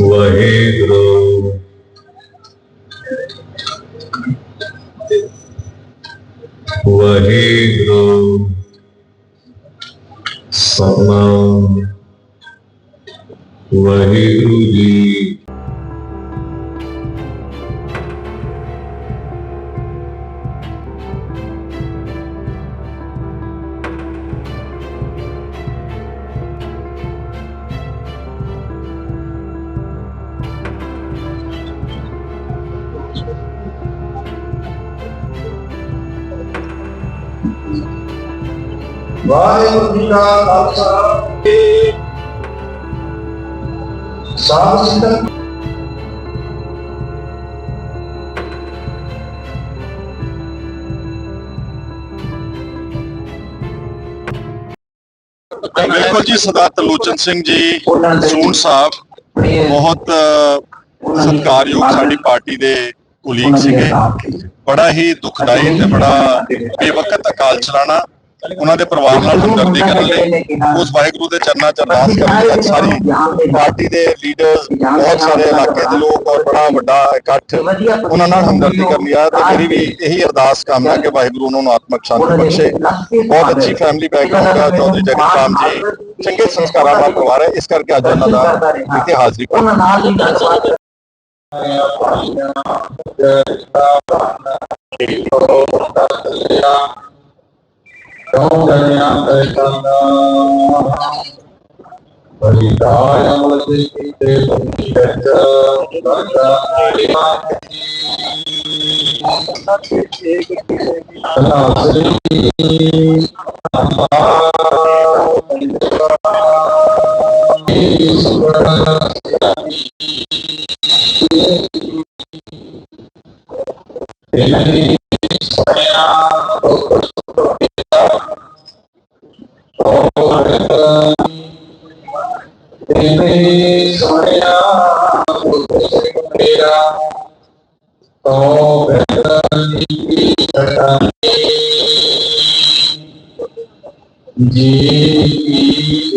ਵਾਹਿਗੁਰੂ ਵਾਹਿਗੁਰੂ ਸਤਨਾਮ ਵਾਹਿਗੁਰੂ ਜੀ ਵਾਹਿਗੁਰੂ ਜੀ ਕਾ ਖਾਲਸਾ। ਸਾਧ ਸੰਗਤ। ਬਿਲਕੁਲ ਜੀ ਸਰਦਾਰ ਤਲੋਚਨ ਸਿੰਘ ਜੀ ਸੂਨ ਸਾਹਿਬ ਬਹੁਤ ਸਤਿਕਾਰਯੋਗ ਸਾਡੀ ਪਾਰਟੀ ਦੇ ਕੁਲੀਗ ਸੀਗੇ। ਬੜਾ ਹੀ ਦੁਖਦਾਈ ਤੇ ਬੜਾ ਬੇਵਕਤ ਅਕਾਲ ਚਲਾਣਾ। ਉਹਨਾਂ ਦੇ ਪਰਿਵਾਰ ਨਾਲ ਹਮਦਰਦੀ ਕਰਨ ਲਈ ਉਸ ਵਾਹਿਗੁਰੂ ਦੇ ਚਰਨਾਂ 'ਚ ਅਰਦਾਸ ਕਰਨ ਲਈ ਸਾਰੀ ਪਾਰਟੀ ਦੇ ਲੀਡਰਸ ਬਹੁਤ ਸਾਰੇ ਇਲਾਕੇ ਦੇ ਲੋਕ ਔਰ ਬੜਾ ਵੱਡਾ ਇਕੱਠ ਉਹਨਾਂ ਨਾਲ ਹਮਦਰਦੀ ਕਰਨੀ ਆ। ਤੇ ਮੇਰੀ ਵੀ ਇਹੀ ਅਰਦਾਸ ਕਾਮਨਾ ਕਿ ਵਾਹਿਗੁਰੂ ਉਹਨਾਂ ਨੂੰ ਆਤਮਿਕ ਸ਼ਾਂਤੀ ਬਖਸ਼ੇ। ਬਹੁਤ ਅੱਛੀ ਫੈਮਿਲੀ ਬੈਕਗ੍ਰਾਉਂਡ ਹੈ ਚੌਧਰੀ ਜਗਤ ਰਾਮ ਜੀ। ਚੰਗੇ ਸੰਸਕਾਰਾਂ ਦਾ ਪਰਿਵਾਰ ਹੈ। ਇਸ ਕਰਕੇ ਅੱਜ ਉਹਨਾਂ ਦਾ ਇੱਥੇ ਹਾਜ਼ਰੀ ਉਹਨਾਂ ਨਾਲ ਹੀ ਗੱਲਬਾਤ ਕਹੋ ਜਨਿਆ ਪੈਸੰਦਾ ਪਰਿਦਾਇ ਅਮਲ ਦੇ ਕੀਤੇ ਬੰਦੀ ਵਿੱਚ ਦਰਦਾ ਆੜੀਆਂ ਸ੍ਰੀ ਤੇਰੇ ਸੋਹਣਿਆ ਮੇਰਾ ਤੋ ਬੇਤਨੀ ਸਟਾਨੀ ਜੀ ਕੀ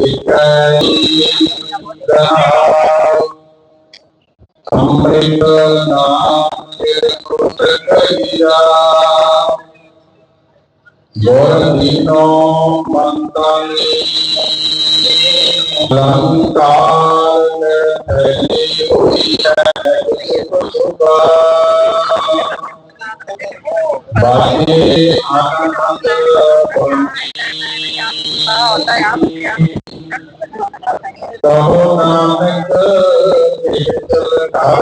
ਇਕਾਈ ਅੰਮ੍ਰਿਤ ਨਾਮ ਤੇ ਕੁਤ ਕਈਆ ਗੋਰਨੀਨੋ ਲੰਕਾਰ ਹੈ ਹੋਈ ਹੈ ਸੁਭਾ ਬਾਹੇ ਆਨੰਦ ਤੋ ਨਾਨਕ ਇਤਲ ਘਰ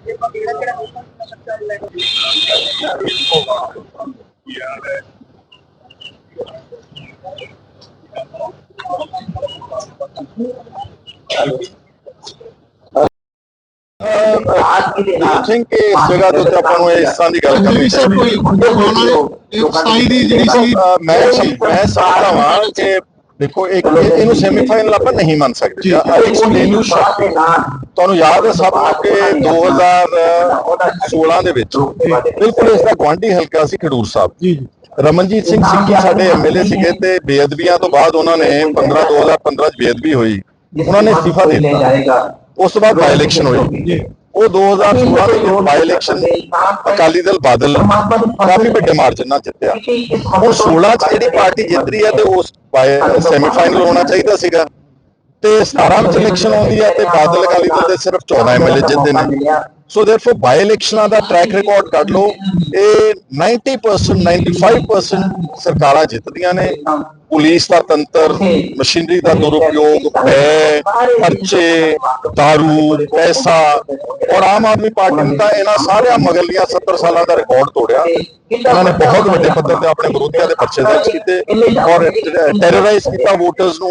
ਆਈ ਥਿੰਕ ਇਸ ਜਗ੍ਹਾ ਉੱਤੇ ਆਪਾਂ ਨੂੰ ਇਸ ਤਰ੍ਹਾਂ ਦੀ ਗੱਲ ਕਰਨੀ ਚਾਹੀਦੀ ਸਾਈ ਦੀ ਜਿਹੜੀ ਸੀ ਮੈਂ ਸੀ ਮੈਂ ਸਮਝਦਾ ਵਾਂ ਕਿ ਦੇਖੋ ਇੱਕ ਇਹ- ਇਹਨੂੰ ਸੈਮੀਫਾਈਨਲ ਆਪਾਂ ਨਹੀਂ ਮੰਨ ਸਕਦੇ। ਤੁਹਾਨੂੰ ਯਾਦ ਹੈ ਸਭ ਕਿ 2016 ਦੇ ਵਿੱਚ ਬਿਲਕੁਲ ਇਸ ਦਾ ਗੁਆਂਢੀ ਹਲਕਾ ਸੀ ਖਡੂਰ ਸਾਹਿਬ। ਜੀ ਜੀ। ਰਮਨਜੀਤ ਸਿੰਘ ਸਿੱਕੀ ਸਾਡੇ ਐਮਐਲਏ ਸੀਗੇ ਤੇ ਬੇਅਦਬੀਆਂ ਤੋਂ ਬਾਅਦ ਉਹਨਾਂ ਨੇ 15 2015 ਚ ਬੇਅਦਬੀ ਹੋਈ। ਉਹਨਾਂ ਨੇ ਅਸਤੀਫਾ ਦੇ ਦਿੱਤਾ। ਉਸ ਤੋਂ ਬਾਅਦ ਬਾਈ ਇਲੈਕਸ਼ਨ ਹੋਈ। ਉਹ 2016 ਦੇ ਬਾਈ ਇਲੈਕਸ਼ਨ ਅਕਾਲੀ ਦਲ ਬਾਦਲ ਕਾਫੀ ਵੱਡੇ ਮਾਰਜਨ ਨਾਲ ਜਿੱਤਿਆ। ਹੁਣ 16 ਚ ਜਿਹੜੀ ਪਾਰਟੀ ਜਿੱਤ ਰਹੀ ਹੈ ਤੇ ਉਸ ਸੈਮੀਫਾਈਨਲ ਹੋਣਾ ਚਾਹੀਦਾ ਸੀਗਾ। ਤੇ 17 ਵਿੱਚ ਇਲੈਕਸ਼ਨ ਆਉਂਦੀ ਹੈ ਤੇ ਬਾਦਲ ਅਕਾਲੀ ਦਲ ਦੇ ਸਿਰਫ 14 ਐਮਐਲਏ ਜਿੱਤਦੇ ਨੇ। ਸੋ ਦੇਰਫੋਰ ਬਾਈ ਇਲੈਕਸ਼ਨਾਂ ਦਾ ਟਰੈਕ ਰਿਕਾਰਡ ਕੱਢ ਲਓ। ਇਹ 90% 95% ਸਰਕਾਰਾਂ ਜਿੱਤਦੀਆਂ ਨੇ। ਪੁਲਿਸ ਦਾ ਤੰਤਰ ਮਸ਼ੀਨਰੀ ਦਾ ਦੁਰਉਪਯੋਗ ਭੈ ਪਰਚੇ ਦਾਰੂ ਪੈਸਾ ਔਰ ਆਮ ਆਦਮੀ ਪਾਰਟੀ ਨੇ ਤਾਂ ਇਹਨਾਂ ਸਾਰਿਆਂ ਮਗਲੀਆਂ 70 ਸਾਲਾਂ ਦਾ ਰਿਕਾਰਡ ਤੋੜਿਆ। ਉਹਨਾਂ ਨੇ ਬਹੁਤ ਵੱਡੇ ਪੱਧਰ ਤੇ ਆਪਣੇ ਵਿਰੋਧੀਆਂ ਦੇ ਪਰਚੇ ਦਰਜ ਕੀਤੇ ਔਰ ਟੈਰਰਾਈਜ਼ ਕੀਤਾ ਵੋਟਰਸ ਨੂੰ।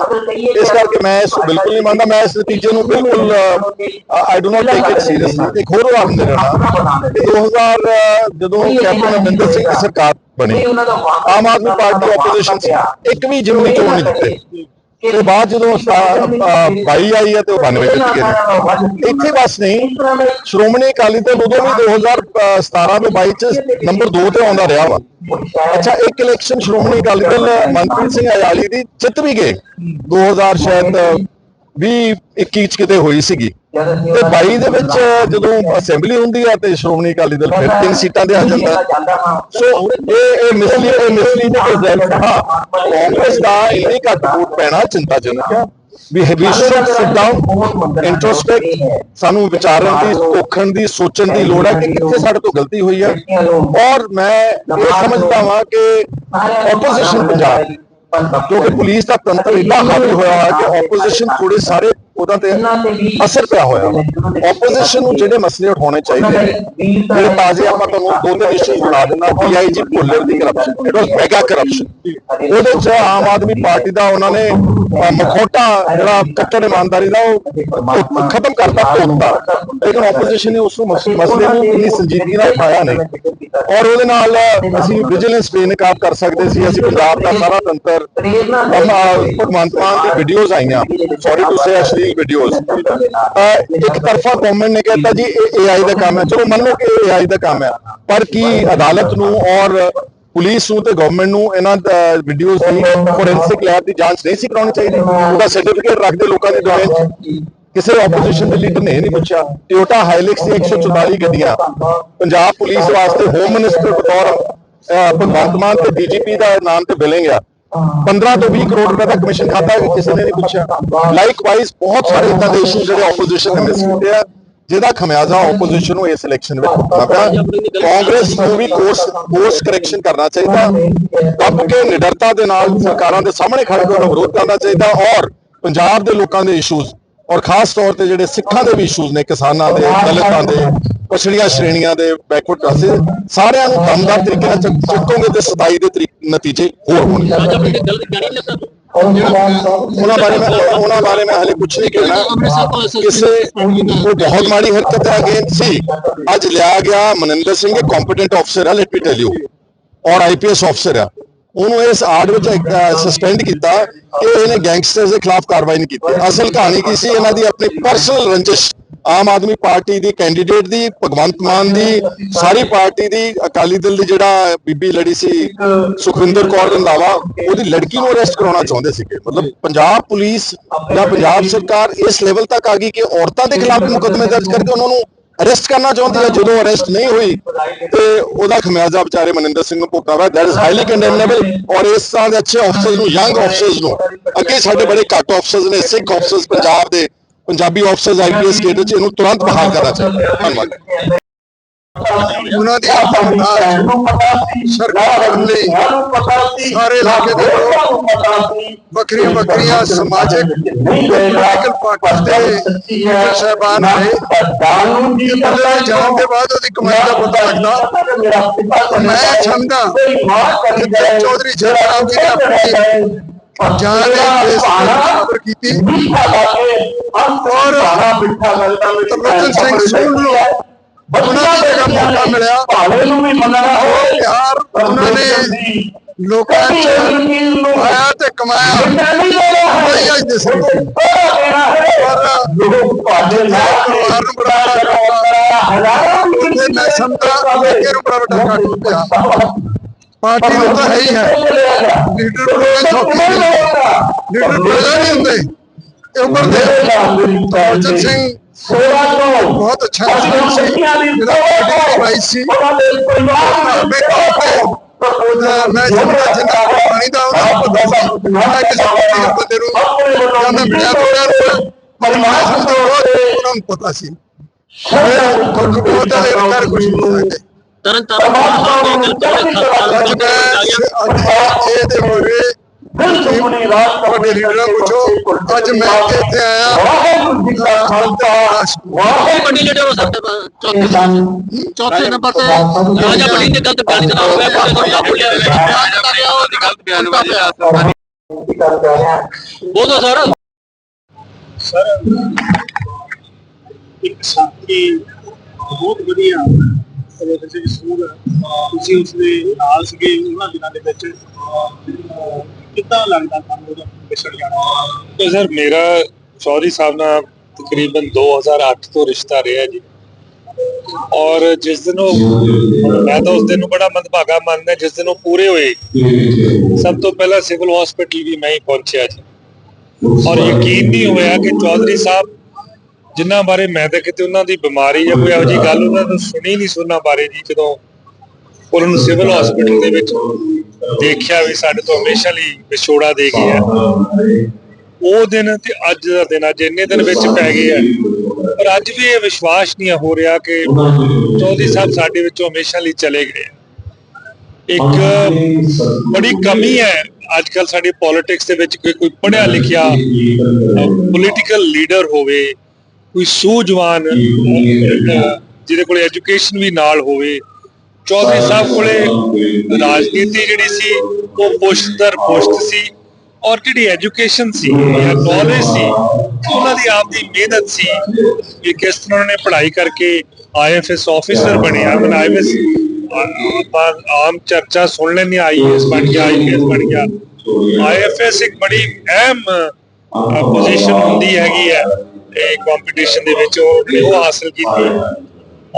ਇਸ ਕਰਕੇ ਮੈਂ ਇਸ ਬਿਲਕੁਲ ਨਹੀਂ ਮੰਨਦਾ। ਮੈਂ ਇਸ ਨਤੀਜੇ ਨੂੰ ਬਿਲਕੁਲ I do not take it seriously ਇੱਕ ਹੋਰ ਦੇ ਰਿਹਾ ਕਿ 2000 ਜਦੋਂ ਕੈਪਟਨ ਅਮਰਿੰਦਰ ਸਿੰਘ ਦੀ ਸਰਕਾਰ ਬਣੀ। ਆਮ ਆਦਮੀ ਪਾਰਟੀ ਆਪੋਜੀਸ਼ਨ ਸੀ। ਇੱਕ ਵੀ ਜ਼ਿਮਨੀ ਚੋਣ ਨਹੀਂ ਦਿੱਤੇ ਤੇ ਬਾਅਦ ਜਦੋਂ 22 ਆਈ ਹੈ ਤੇ ਉਹ 92 ਜਿੱਤ। ਗਏ ਇੱਥੇ ਬਸ ਨਹੀਂ। ਸ਼੍ਰੋਮਣੀ ਅਕਾਲੀ ਦਲ ਉਦੋਂ ਵੀ 2017 ਤੇ 22 ਚ ਨੰਬਰ 2 ਤੇ ਆਉਂਦਾ ਰਿਹਾ ਵਾ। ਅੱਛਾ ਇੱਕ ਇਲੈਕਸ਼ਨ ਸ਼੍ਰੋਮਣੀ ਅਕਾਲੀ ਦਲ ਮਨਪ੍ਰੀਤ ਸਿੰਘ ਅਯਾਲੀ ਦੀ ਜਿੱਤ ਵੀ ਗਏ। 2000 ਸ਼ਾਇਦ 20 21 ਚ ਕਿਤੇ ਹੋਈ ਸੀਗੀ। ਤੇ 22 ਦੇ ਵਿੱਚ ਜਦੋਂ ਅਸੈਂਬਲੀ ਹੁੰਦੀ ਆ ਤੇ ਸ਼੍ਰੋਮਣੀ ਅਕਾਲੀ ਦਲ ਫਿਰ ਤਿੰਨ ਸੀਟਾਂ ਤੇ ਆ ਜਾਂਦਾ। ਸੋ ਇਹ ਇਹ ਮਿਸਲੀ ਇਹ ਮਿਸਲੀ ਦੇ ਰਿਜ਼ਲਟ ਹਾਂ ਕਾਂਗਰਸ ਦਾ ਇੰਨੀ ਘੱਟ ਵੋਟ ਪੈਣਾ ਚਿੰਤਾਜਨਕ ਹੈ ਵੀ ਵੀ ਸ਼ੁਡ ਸਿਟ ਡਾਊਨ ਇੰਟਰੋਸਪੈਕਟ ਸਾਨੂੰ ਵਿਚਾਰਨ ਦੀ ਕੋਖਣ ਦੀ, ਸੋਚਣ ਦੀ ਲੋੜ ਹੈ ਕਿ ਕਿੱਥੇ ਸਾਡੇ ਤੋਂ ਗਲਤੀ ਹੋਈ ਹੈ ਔਰ ਮੈਂ ਇਹ ਸਮਝਦਾ ਹਾਂ ਕਿ ਆਪੋਜੀਸ਼ਨ ਪੰਜਾਬ ਕਿਉਂਕਿ ਪੁਲਿਸ ਦਾ ਤੰਤਰ ਇੰਨਾ ਹਾਵੀ ਹੋਇਆ ਹੈ ਕਿ ਆਪੋਜੀਸ਼ਨ ਥੋੜੇ ਸਾਰੇ ਉਹਦਾ ਤੇ ਅਸਰ ਪਿਆ ਹੋਇਆ। ਆਪੋਜੀਸ਼ਨ ਨੂੰ ਜਿਹੜੇ ਮਸਲੇ ਉਠਾਉਣੇ ਚਾਹੀਦੇ ਜਿਹੜੇ ਤਾਜ਼ੇ ਆਪਾਂ ਤੁਹਾਨੂੰ ਦੋ ਤਿੰਨ ਇਸ਼ੂਜ਼ ਬਣਾ ਦਿੰਦਾ। ਪੀਆਈਜੀ ਭੁੱਲਰ ਦੀ corruption it was mega corruption ਉਹਦੇ ਚ ਆਮ ਆਦਮੀ ਪਾਰਟੀ ਦਾ ਉਹਨਾਂ ਨੇ ਮਖੌਟਾ ਜਿਹੜਾ ਕੱਟੜ ਇਮਾਨਦਾਰੀ ਦਾ ਉਹ ਖਤਮ ਕਰਤਾ ਤੋੜਤਾ। ਲੇਕਿਨ ਆਪੋਜੀਸ਼ਨ ਨੇ ਉਸ ਨੂੰ ਮਸ- ਮਸਲੇ ਨੂੰ ਇੰਨੀ ਸੰਜੀਦਗੀ ਨਾਲ ਉਠਾਇਆ ਨਹੀਂ। ਔਰ ਉਹਦੇ ਨਾਲ ਅਸੀਂ ਵਿਜੀਲੈਂਸ ਬੇਨਕਾਬ ਕਰ ਸਕਦੇ ਸੀ। ਅਸੀਂ ਪੰਜਾਬ ਦਾ ਸਾਰਾ ਤੰਤਰ ਭਗਵੰਤ ਮਾਨ ਦੀ ਵੀਡੀਓਜ਼ ਆਈਆਂ। ਸੌਰੀ ਟੂ ਸੇ ਵੀਡੀਓਜ਼ ਇੱਕ ਤਰਫਾ ਗਵਰਨਮੈਂਟ ਨੇ ਕਹਿਤਾ ਜੀ ਇਹ ਏਆਈ ਦਾ ਕੰਮ ਹੈ। ਚਲੋ ਮੰਨ ਲਓ ਕਿ ਏਆਈ ਦਾ ਕੰਮ ਹੈ। ਪਰ ਕੀ ਅਦਾਲਤ ਨੂੰ ਔਰ ਪੁਲਿਸ ਨੂੰ ਤੇ ਗਵਰਨਮੈਂਟ ਨੂੰ ਇਹਨਾਂ ਵੀਡੀਓਜ਼ ਦੀ ਫੋਰੈਂਸਿਕ ਲੈਬ ਦੀ ਜਾਂਚ ਨਹੀਂ ਸੀ ਕਰਾਉਣੀ ਚਾਹੀਦੀ? ਉਹਦਾ ਸਰਟੀਫਿਕੇਟ ਰੱਖਦੇ ਲੋਕਾਂ ਦੇ ਦੋਵੇਂ ਚ। ਕਿਸੇ ਆਪੋਜੀਸ਼ਨ ਦੇ ਲੀਡਰ ਨੇ ਇਹ ਨਹੀਂ ਪੁੱਛਿਆ। ਟੋਯੋਟਾ ਹਾਈਲੈਕਸ ਦੀ 144 ਗੱਡੀਆਂ। ਪੰਜਾਬ ਪੁਲਿਸ ਵਾਸਤੇ ਹੋਮ ਮਿਨਿਸਟਰ ਬਤੌਰ ਅਹ, ਭਗਵੰਤ ਮਾਨ ਤੇ ਡੀਜੀਪੀ ਦਾ ਨਾਮ ਤੇ ਬਿਲਿੰਗ ਆ। 15 ਤੋਂ 20 ਕਰੋੜ ਰੁਪਏ ਦਾ ਕਮਿਸ਼ਨ ਖਾਤਾ ਹੈ ਕਿਸੇ ਨੇ ਨਹੀਂ ਪੁੱਛਿਆ। ਲਾਈਕ ਵਾਈਜ਼ ਬਹੁਤ ਸਾਰੇ ਇਦਾਂ ਦੇ ਇਸ਼ੂ ਜਿਹੜੇ ਆਪੋਜੀਸ਼ਨ ਨੇ ਮਿਸ ਆ, ਜਿਹਦਾ ਖਮਿਆਜ਼ਾ ਆਪੋਜੀਸ਼ਨ ਨੂੰ ਇਸ ਇਲੈਕਸ਼ਨ ਵਿੱਚ ਭੁਗਤਣਾ ਪਿਆ। ਕਾਂਗਰਸ ਨੂੰ ਵੀ ਕੋਰਸ ਕੋਰਸ ਕਰੈਕਸ਼ਨ ਕਰਨਾ ਚਾਹੀਦਾ। ਦੱਬ ਕੇ ਨਿਡਰਤਾ ਦੇ ਨਾਲ ਸਰਕਾਰਾਂ ਦੇ ਸਾਹਮਣੇ ਖੜ ਕੇ ਉਹਨਾਂ ਵਿਰੋਧ ਕਰਨਾ ਚਾਹੀਦਾ। ਔਰ ਪੰਜਾਬ ਦੇ ਲੋਕਾਂ ਦੇ ਇਸ਼ੂਜ਼ ਔਰ ਖਾਸ ਤੌਰ ਤੇ ਜਿਹੜੇ ਸਿੱਖਾਂ ਦੇ ਵੀ ਇਸ਼ੂਜ਼ ਨੇ ਕਿਸਾਨਾਂ ਦੇ ਦਲਿਤਾਂ ਦੇ ਪਛੜੀਆਂ ਸ਼੍ਰੇਣੀਆਂ ਦੇ ਬੈਕਵਰਡ ਕਲਾਸਿਸ ਸਾਰਿਆਂ ਨੂੰ ਦਮਦਾਰ ਤਰੀਕੇ ਨਾਲ ਚੱਕ- ਚੱਕੋਗੇ ਤੇ 27 ਦੇ ਤਰੀਕ- ਨਤੀਜੇ ਹੋਰ ਹੋਣਗੇ। ਉਹਨਾਂ ਬਾਰੇ ਮੈਂ ਉਹਨਾਂ ਬਾਰੇ ਮੈਂ ਹਲੇ ਕੁਝ ਨਹੀਂ ਕਹਿਣਾ। ਕਿਸੇ ਉਹ ਬਹੁਤ ਮਾੜੀ ਹਰਕਤ ਹੈ ਅਗੇਂਸਟ ਸੀ। ਅੱਜ ਲਿਆ ਗਿਆ ਮਨਿੰਦਰ ਸਿੰਘ ਇੱਕ ਕੰਪੀਟੈਂਟ ਅਫਸਰ ਹੈ ਲੈਟ ਮੀ ਟੈਲ ਯੂ ਔਰ ਆਈਪੀਐਸ ਅਫਸਰ ਆ। ਉਹਨੂੰ ਇਸ ਆਰਡ ਵਿੱਚ ਸਸਪੈਂਡ ਕੀਤਾ ਕਿ ਇਹਨੇ ਗੈਂਗਸਟਰਸ ਦੇ ਖਿਲਾਫ ਕਾਰਵਾਈ ਨਹੀਂ ਕੀਤੀ। ਅਸਲ ਕਹਾਣੀ ਕੀ ਸੀ? ਇਹਨਾਂ ਦੀ ਆਪਣੀ ਪਰਸਨਲ ਰੰਜਿਸ਼, ਆਮ ਆਦਮੀ ਪਾਰਟੀ ਦੀ ਕੈਂਡੀਡੇਟ ਦੀ, ਭਗਵੰਤ ਮਾਨ ਦੀ, ਸਾਰੀ ਪਾਰਟੀ ਦੀ, ਅਕਾਲੀ ਦਲ ਦੀ ਜਿਹੜਾ ਬੀਬੀ ਲੜੀ ਸੀ, ਸੁਖਵਿੰਦਰ ਕੌਰ ਰੰਧਾਵਾ ਉਹਦੀ ਲੜਕੀ ਨੂੰ ਅਰੈਸਟ ਕਰਾਉਣਾ ਚਾਹੁੰਦੇ ਸੀਗੇ। ਮਤਲਬ ਪੰਜਾਬ ਪੁਲਿਸ ਜਾਂ ਪੰਜਾਬ ਸਰਕਾਰ ਇਸ ਲੈਵਲ ਤੱਕ ਆ ਗਈ ਕਿ ਔਰਤਾਂ ਦੇ ਖਿਲਾਫ ਮੁਕੱਦਮੇ ਦਰਜ ਕਰਕੇ ਉਹਨਾਂ ਨੂੰ ਅਰੈਸਟ ਕਰਨਾ ਚਾਹੁੰਦੀ ਹੈ। ਜਦੋਂ ਅਰੈਸਟ ਨਹੀਂ ਹੋਈ, ਤੇ ਉਹਦਾ ਖਮਿਆਜ਼ਾ ਵਿਚਾਰੇ ਮਨਿੰਦਰ ਸਿੰਘ ਨੂੰ ਭੁਗਤਣਾ ਪਿਆ। ਦੈਟ ਇਜ਼ ਹਾਈਲੀ ਕੰਡੈਮਨੇਬਲ ਔਰ ਇਸ ਤਰ੍ਹਾਂ ਦੇ ਅੱਛੇ ਅਫਸਰਸ ਨੂੰ ਯੰਗ ਅਫਸਰਸ ਨੂੰ। ਅੱਗੇ ਸਾਡੇ ਬੜੇ ਘੱਟ ਅਫਸਰਸ ਨੇ, ਸਿੱਖ ਅਫਸਰਸ ਪੰਜਾਬ ਦੇ ਪੰਜਾਬੀ ਅਫਸਰਸ ਆਈਪੀਐਸ ਕੇਡਰ ਚ ਇਹਨੂੰ ਤੁਰੰਤ ਬਹਾਲ ਕਰਨਾ ਚਾਹੀਦਾ। ਧੰਨਵਾਦ। ਉਹਨਾਂ ਦੀ ਸਰਕਾਰ ਲਈ ਸਾਰੇ ਇਲਾਕੇ ਦੇ ਲੋਕ ਵੱਖਰੀਆਂ ਵੱਖਰੀਆਂ ਸਮਾਜਿਕ ਪੋਲੀਟੀਕਲ ਪਾਰਟੀਆਂ ਦੇ ਲੀਡਰ ਸਾਹਿਬਾਨ ਨੇ ਇਹ ਬੰਦੇ ਦੇ ਜਾਣ ਦੇ ਬਾਅਦ ਉਹਦੀ ਕਮਾਈ ਦਾ ਪਤਾ ਲੱਗਦਾ। ਮੈਂ ਕਿ ਚੌਧਰੀ ਜਗਰਾਮ ਜੀ ਨੇ ਆਪਣੀ ਜਾਨ ਦੇ ਕੇਸ ਖਬਰ ਕੀਤੀ। ਔਰ ਤਰਲੋਚਨ ਸਿੰਘ ਉਹਨਾਂ ਦੀ ਮੌਕਾ ਮਿਲਿਆ। ਉਹਨਾਂ ਨੇ ਲੋਕਾਂ ਚ ਆਇਆ ਤੇ ਕਮਾਇਆ। ਬਈ ਅੱਜ ਦੇ ਬੜਾ ਮੈਂ ਕਿ ਕੱਟ ਪਾਰਟੀ ਨੂੰ ਤਾਂ ਹੈ ਹੀ ਹੈ। ਲੀਡਰ ਨੇ ਲੀਡਰ ਬੜੇ ਨਹੀਂ ਹੁੰਦੇ। ਇਹ ਉਮਰ ਦੇ ਅਰਜਨ ਸਿੰਘ ਬਹੁਤ ਅੱਛਾ ਲੀਡਰ ਸੀ ਜਿਹੜਾ ਪਾਰਟੀ ਚਲਾਈ ਸੀ। ਮੈਂ ਕਹਾਂ ਮੈਂ ਸਮਝਦਾ ਜਿੰਨਾ ਪਾਣੀ ਦਾ ਉਹਨਾਂ ਨੂੰ ਪਤਾ ਸੀ। ਮੈਂ ਕਿਸੇ ਦੇ ਬੰਦੇ ਨੂੰ ਜਾਂਦਾ ਮਿਲਿਆ ਤੋੜਿਆ ਨੂੰ ਪਰ ਮੈਂ ਸਮਝਦਾ ਬਹੁਤ ਉਹਨਾਂ ਨੂੰ ਪਤਾ ਸੀ। ਮੈਂ ਕੋਈ ਬਹੁਤਾ ਦੇ ਕਰ ਕੁਝ ਨਹੀਂ ਤਰਨ ਤਾਰਨ ਅੱਜ ਮੈਂ ਅੱਜ ਇਹਦੇ ਮੋਰੇ ਵੱਡੇ ਲੀਡਰਾਂ ਪੁੱਛੋ ਅੱਜ ਮੈਂ ਇੱਥੇ ਆਇਆ? ਵੱਡੀ ਲੀਡਰ ਹੋ ਸਕਦਾ ਚੌਥੇ ਚੌਥੇ ਨੰਬਰ ਤੇ ਰਾਜਾ ਬੜੀ ਨੇ ਗਲਤ ਬਿਆਨ ਦਿੱਤਾ ਹੋਇਆ ਕੋਈ ਕੋਈ ਬੋਲਿਆ ਹੋਇਆ। ਉਹਦੀ ਗਲਤ ਬਿਆਨਬਾਜ਼ੀ ਬੋਲੋ ਸਰ ਇੱਕ ਸਾਥੀ ਬਹੁਤ ਵਧੀਆ ਪ੍ਰੋਫੈਸਰ ਸਿੰਘ ਸੂਰ ਤੁਸੀਂ ਉਸ ਦੇ ਨਾਲ ਸੀਗੇ ਉਹਨਾਂ ਦਿਨਾਂ ਦੇ ਵਿੱਚ। ਕਿੱਦਾਂ ਲੱਗਦਾ ਤੁਹਾਨੂੰ ਉਹਦਾ ਵਿਛੜ ਜਾਣਾ? ਤੇ ਸਰ, ਮੇਰਾ ਚੌਧਰੀ ਸਾਹਿਬ ਨਾਲ ਤਕਰੀਬਨ 2008 ਤੋਂ ਰਿਸ਼ਤਾ ਰਿਹਾ ਜੀ। ਔਰ ਜਿਸ ਦਿਨ ਉਹ ਮੈਂ ਤਾਂ ਉਸ ਦਿਨ ਨੂੰ ਬੜਾ ਮੰਦਭਾਗਾ ਮੰਨਦਾ, ਜਿਸ ਦਿਨ ਉਹ ਪੂਰੇ ਹੋਏ, ਸਭ ਤੋਂ ਪਹਿਲਾਂ ਸਿਵਲ ਹਸਪੀਟਲ ਵੀ ਮੈਂ ਹੀ ਪਹੁੰਚਿਆ ਜੀ। ਔਰ ਯਕੀਨ ਨਹੀਂ ਹੋਇਆ ਕਿ ਚੌਧਰੀ ਸਾਹਿਬ ਜਿਨ੍ਹਾਂ ਬਾਰੇ ਮੈਂ ਤਾਂ ਕਿਤੇ ਉਹਨਾਂ ਦੀ ਬਿਮਾਰੀ ਜਾਂ ਕੋਈ ਇਹੋ ਜਿਹੀ ਗੱਲ ਉਹਨਾਂ ਨੂੰ ਸੁਣੀ ਨਹੀਂ ਸੁਣਨਾ ਬਾਰੇ ਜੀ, ਜਦੋਂ ਉਹਨਾਂ ਨੂੰ ਸਿਵਲ ਹਸਪੀਟਲ ਦੇ ਵਿੱਚ ਦੇਖਿਆ ਵੀ ਸਾਡੇ ਤੋਂ ਹਮੇਸ਼ਾ ਲਈ ਵਿਛੋੜਾ ਦੇ ਗਏ ਉਹ ਦਿਨ ਤੇ ਅੱਜ ਦਾ ਦਿਨ ਅੱਜ ਇੰਨੇ ਦਿਨ ਵਿੱਚ ਪੈ ਗਏ ਆ। ਪਰ ਅੱਜ ਵੀ ਇਹ ਵਿਸ਼ਵਾਸ ਨਹੀਂ ਹੋ ਰਿਹਾ ਕਿ ਚੌਧਰੀ ਸਾਹਿਬ ਸਾਡੇ ਵਿੱਚੋਂ ਹਮੇਸ਼ਾ ਲਈ ਚਲੇ ਗਏ ਇੱਕ ਬੜੀ ਕਮੀ ਹੈ। ਅੱਜ ਕੱਲ ਸਾਡੇ ਪੋਲਿਟਿਕਸ ਦੇ ਵਿੱਚ ਕੋਈ ਪੜਿਆ ਲਿਖਿਆ ਪੋਲੀਟੀਕਲ ਲੀਡਰ ਹੋਵੇ ਕੋਈ ਸੂਝਵਾਨ ਅਹ, ਜਿਹਦੇ ਕੋਲ ਐਜੂਕੇਸ਼ਨ ਵੀ ਨਾਲ ਹੋਵੇ ਚੌਧਰੀ ਸਾਹਿਬ ਕੋਲੇ ਰਾਜਨੀਤੀ ਜਿਹੜੀ ਸੀ ਉਹ ਪੁਸ਼ਤ ਦਰ ਪੁਸ਼ਤ ਸੀ ਔਰ ਜਿਹੜੀ ਐਜੂਕੇਸ਼ਨ ਸੀ ਜਾਂ ਨੌਲੇਜ ਸੀ ਉਹਨਾਂ ਦੀ ਆਪਦੀ ਮਿਹਨਤ ਸੀ ਕਿ ਕਿਸ ਤਰ੍ਹਾਂ ਉਹਨੇ ਪੜ੍ਹਾਈ ਕਰਕੇ ਆਈਐਫਐਸ ਆਫੀਸਰ ਬਣਿਆ ਮੈਂ ਆਈਐਫਐਸ ਆਮ ਚਰਚਾ ਸੁਣ ਲੈਣੀ ਆਈਐਸ ਬਣ ਗਿਆ ਆਈਪੀਐਸ ਬਣ ਗਿਆ। ਆਈਐਫਐਸ ਇੱਕ ਬੜੀ ਅਹਿਮ ਪੋਜੀਸ਼ਨ ਹੁੰਦੀ ਹੈਗੀ ਹੈ ਇਹ ਕੰਪੀਟੀਸ਼ਨ ਦੇ ਵਿੱਚ ਉਹ ਹਾਸਲ ਕੀਤੀ।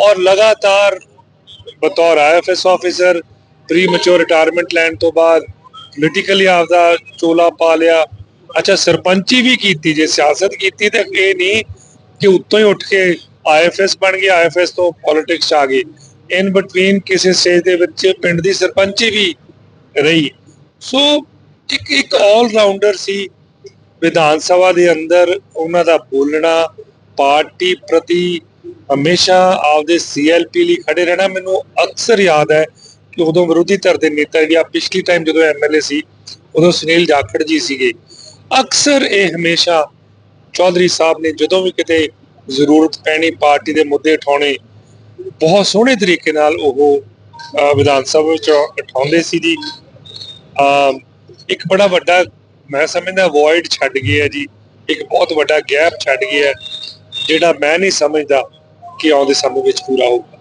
ਔਰ ਲਗਾਤਾਰ ਬਤੌਰ IFS officer premature retirement ਲੈਣ ਤੋਂ ਬਾਅਦ ਪੋਲੀਟੀਕਲੀ ਆਪਦਾ ਚੋਲਾ ਪਾ ਲਿਆ। ਅੱਛਾ, ਸਰਪੰਚੀ ਵੀ ਕੀਤੀ, ਜੇ ਸਿਆਸਤ ਕੀਤੀ ਤੇ ਇਹ ਨਹੀਂ ਕਿ ਉੱਤੋਂ ਹੀ ਉੱਠ ਕੇ ਆਈਐਫਐਸ ਬਣ ਗਏ ਆਈਐਫਐਸ ਤੋਂ ਪੋਲਿਟਿਕਸ ਆ ਗਈ। ਇਨ ਬਿਟਵੀਨ ਕਿਸੇ ਸਟੇਜ ਦੇ ਵਿੱਚ ਪਿੰਡ ਦੀ ਸਰਪੰਚੀ ਵੀ ਰਹੀ। ਸੋ ਇੱਕ ਇੱਕ ਆਲ ਰਾਊਂਡਰ ਸੀ। ਵਿਧਾਨ ਸਭਾ ਦੇ ਅੰਦਰ ਉਹਨਾਂ ਦਾ ਬੋਲਣਾ, ਪਾਰਟੀ ਪ੍ਰਤੀ ਹਮੇਸ਼ਾ ਆਪਦੇ ਸੀਐਲਪੀ ਲਈ ਖੜੇ ਰਹਿਣਾ ਮੈਨੂੰ ਅਕਸਰ ਯਾਦ ਹੈ ਕਿ ਉਦੋਂ ਵਿਰੋਧੀ ਧਿਰ ਦੇ ਨੇਤਾ ਜਿਹੜੀ ਆ ਪਿਛਲੀ ਟਾਈਮ ਜਦੋਂ ਐਮਐਲਏ ਸੀ ਉਦੋਂ ਸੁਨੀਲ ਜਾਖੜ ਜੀ ਸੀਗੇ। ਅਕਸਰ ਇਹ ਹਮੇਸ਼ਾ ਚੌਧਰੀ ਸਾਹਿਬ ਨੇ ਜਦੋਂ ਵੀ ਕਿਤੇ ਜ਼ਰੂਰਤ ਪੈਣੀ ਪਾਰਟੀ ਦੇ ਮੁੱਦੇ ਉਠਾਉਣੇ ਬਹੁਤ ਸੋਹਣੇ ਤਰੀਕੇ ਨਾਲ ਉਹ ਵਿਧਾਨ ਸਭਾ ਵਿੱਚ ਉਠਾਉਂਦੇ ਸੀ ਜੀ। ਅਹ, ਇੱਕ ਬੜਾ ਵੱਡਾ ਮੈਂ ਸਮਝਦਾ ਵੋਇਡ ਛੱਡ ਗਿਆ ਜੀ। ਇੱਕ ਬਹੁਤ ਵੱਡਾ ਗੈਪ ਛੱਡ ਗਿਆ ਜਿਹੜਾ ਮੈਂ ਨਹੀਂ ਸਮਝਦਾ। ਕਿ ਆਉਂਦੇ ਸਮੇਂ ਵਿੱਚ ਪੂਰਾ ਹੋਊਗਾ।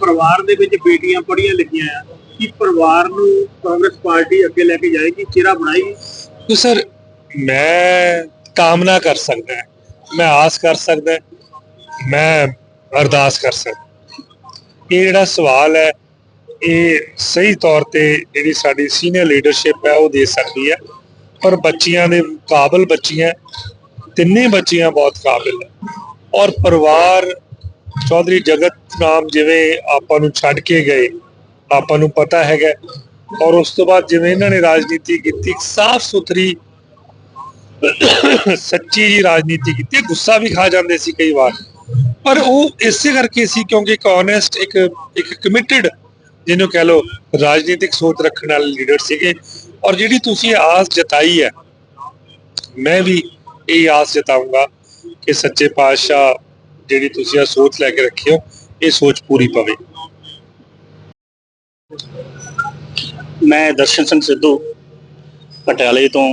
ਪਰਿਵਾਰ ਦੇ ਵਿੱਚ ਬੇਟੀਆਂ ਪੜ੍ਹੀਆਂ ਲਿਖੀਆਂ ਆ। ਕੀ ਪਰਿਵਾਰ ਨੂੰ ਕਾਂਗਰਸ ਪਾਰਟੀ ਅੱਗੇ ਲੈ ਕੇ ਜਾਏਗੀ? ਚਿਹਰਾ ਬਣਾਏਗੀ ਤੋ ਸਰ ਮੈਂ ਕਾਮਨਾ ਕਰ ਸਕਦਾ ਮੈਂ ਆਸ ਕਰ ਸਕਦਾ ਮੈਂ ਅਰਦਾਸ ਕਰ ਸਕਦਾ ਇਹ ਜਿਹੜਾ ਸਵਾਲ ਹੈ ਇਹ ਸਹੀ ਤੌਰ ਤੇ ਜਿਹੜੀ ਸਾਡੀ ਸੀਨੀਅਰ ਲੀਡਰਸ਼ਿਪ ਹੈ ਉਹ ਦੇ ਸਕਦੀ ਹੈ। ਪਰ ਬੱਚੀਆਂ ਦੇ ਕਾਬਲ ਬੱਚੀਆਂ ਤਿੰਨੇ ਬੱਚੀਆਂ ਬਹੁਤ ਕਾਬਿਲ ਹੈ ਔਰ ਪਰਿਵਾਰ ਚੌਧਰੀ ਜਗਤ ਰਾਮ ਜਿਵੇਂ ਆਪਾਂ ਨੂੰ ਛੱਡ ਕੇ ਗਏ, ਆਪਾਂ ਨੂੰ ਪਤਾ ਹੈਗਾ। ਔਰ ਉਸ ਤੋਂ ਬਾਅਦ ਜਿਵੇਂ ਇਹਨਾਂ ਨੇ ਰਾਜਨੀਤੀ ਕੀਤੀ, ਸਾਫ਼ ਸੁਥਰੀ, ਸੱਚੀ ਜੀ ਰਾਜਨੀਤੀ ਕੀਤੀ ਗੁੱਸਾ ਵੀ ਖਾ ਜਾਂਦੇ ਸੀ ਕਈ ਵਾਰ। ਪਰ ਉਹ ਇਸੇ ਕਰਕੇ ਸੀ ਕਿਉਂਕਿ ਇੱਕ ਓਨੈਸਟ ਇੱਕ ਇੱਕ ਕਮਿਟਡ ਜਿਹਨੂੰ ਕਹਿ ਲੋ ਰਾਜਨੀਤਿਕ ਸੋਚ ਰੱਖਣ ਵਾਲੇ ਲੀਡਰ ਸੀਗੇ। ਔਰ ਜਿਹੜੀ ਤੁਸੀਂ ਆਸ ਜਤਾਈ ਹੈ, ਮੈਂ ਵੀ ਇਹ ਆਸ ਜਤਾਉਂਗਾ ਕਿ ਸੱਚੇ ਪਾਤਸ਼ਾਹ ਜਿਹੜੀ ਤੁਸੀਂ ਆ ਸੋਚ ਲੈ ਕੇ ਰੱਖਿਓ ਇਹ ਸੋਚ ਪੂਰੀ ਪਵੇ। ਮੈਂ ਦਰਸ਼ਨ ਸਿੰਘ ਸਿੱਧੂ, ਪਟਿਆਲੇ ਤੋਂ